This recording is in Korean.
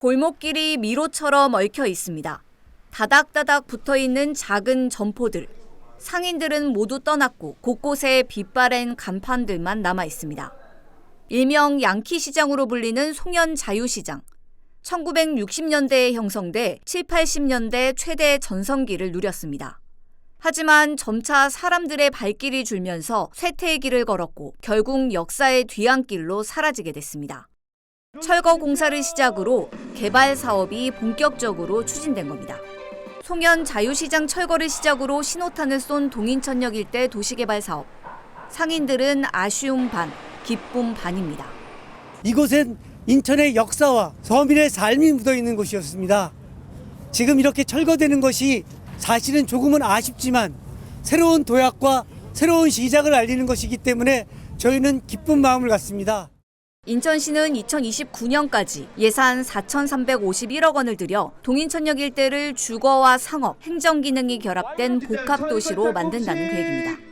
골목길이 미로처럼 얽혀 있습니다. 다닥다닥 붙어 있는 작은 점포들. 상인들은 모두 떠났고 곳곳에 빛바랜 간판들만 남아 있습니다. 일명 양키 시장으로 불리는 송현 자유시장. 1960년대에 형성돼 7, 80년대 최대 전성기를 누렸습니다. 하지만 점차 사람들의 발길이 줄면서 쇠퇴의 길을 걸었고 결국 역사의 뒤안길로 사라지게 됐습니다. 철거 공사를 시작으로 개발 사업이 본격적으로 추진된 겁니다. 송현 자유시장 철거를 시작으로 신호탄을 쏜 동인천역 일대 도시개발 사업. 상인들은 아쉬움 반, 기쁨 반입니다. 이곳은 인천의 역사와 서민의 삶이 묻어 있는 곳이었습니다. 지금 이렇게 철거되는 것이 사실은 조금은 아쉽지만 새로운 도약과 새로운 시작을 알리는 것이기 때문에 저희는 기쁜 마음을 갖습니다. 인천시는 2029년까지 예산 4,351억 원을 들여 동인천역 일대를 주거와 상업, 행정 기능이 결합된 복합 도시로 만든다는 계획입니다.